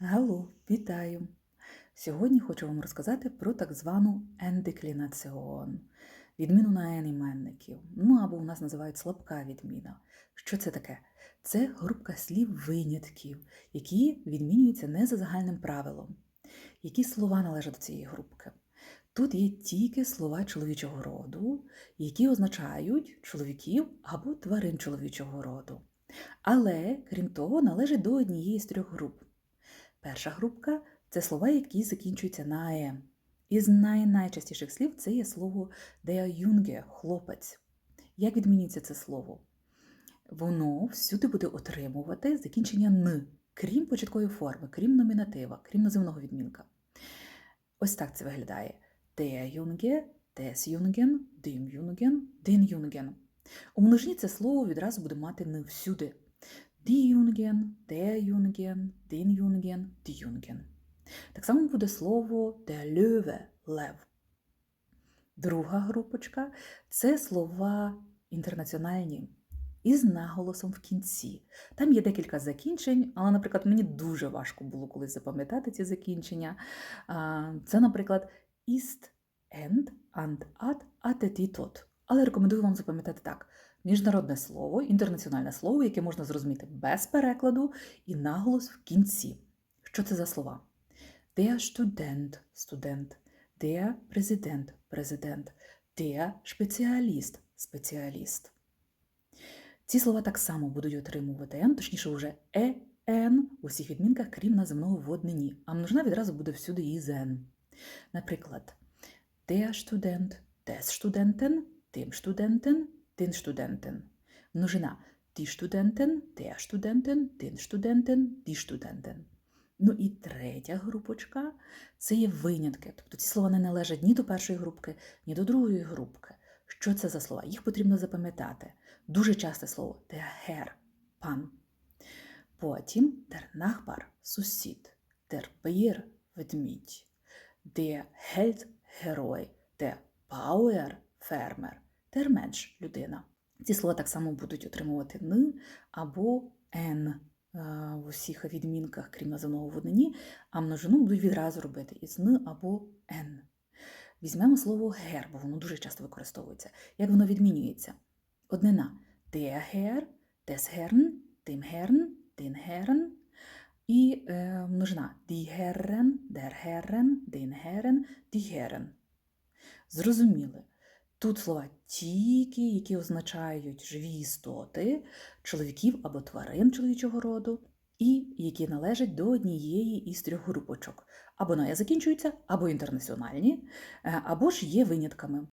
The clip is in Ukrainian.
Галу, вітаю! Сьогодні хочу вам розказати про так звану ендеклінаціон, відміну на «ен» іменників. Ну або у нас називають слабка відміна. Що це таке? Це групка слів винятків, які відмінюються не за загальним правилом. Які слова належать до цієї групки? Тут є тільки слова чоловічого роду, які означають чоловіків або тварин чоловічого роду. Але, крім того, належать до однієї з трьох груп. Перша групка це слова, які закінчуються на е. Із най- найчастіших слів це є слово der Junge, хлопець. Як відмінюється це слово? Воно всюди буде отримувати закінчення н, крім початкової форми, крім номінатива, крім називного відмінка. Ось так це виглядає: der Junge, des Jungen, dem Jungen, den Jungen. У множині це слово відразу буде мати н всюди. Die Jungen, der Jungen, den Jungen, die Jungen. Так само буде слово der Löwe, лев. Друга групочка це слова інтернаціональні із наголосом в кінці. Там є декілька закінчень, але, наприклад, мені дуже важко було колись запам'ятати ці закінчення. Це, наприклад, ist, end, and, at, at, і tot. Але рекомендую вам запам'ятати так: міжнародне слово, інтернаціональне слово, яке можна зрозуміти без перекладу, і наголос в кінці. Що це за слова? Der Student, студент, der Präsident, президент, der Spezialist, спеціаліст. Ці слова так само будуть отримувати «н», точніше вже «е», «н» у всіх відмінках, крім наземного в однині, а множина відразу буде всюди із «н». Наприклад, der Student, des Studenten, dem Studenten, den Studenten. Множина die Studenten, der Studenten, den Studenten, die Studenten. Ну і третя групочка це є винятки. Тобто ці слова не належать ні до першої групки, ні до другої групки. Що це за слова? Їх потрібно запам'ятати. Дуже часте слово der Herr, пан. Потім der Nachbar, сусід, der Bär, ведмідь, der Held, герой, der Bauer, фермер, Mensch, людина. Ці слова так само будуть отримувати н або н в усіх відмінках, крім наземного в а множину будуть відразу робити із н або н. Візьмемо слово гер, бо воно дуже часто використовується. Як воно відмінюється? Однина der Herr, des Herrn, dem. І е, множина die Herren, der Herren. Зрозуміли. Тут слова тільки, які означають живі істоти, чоловіків або тварин чоловічого роду, і які належать до однієї із трьох групочок. Або на «я» закінчуються, або інтернаціональні, е, або ж є винятками.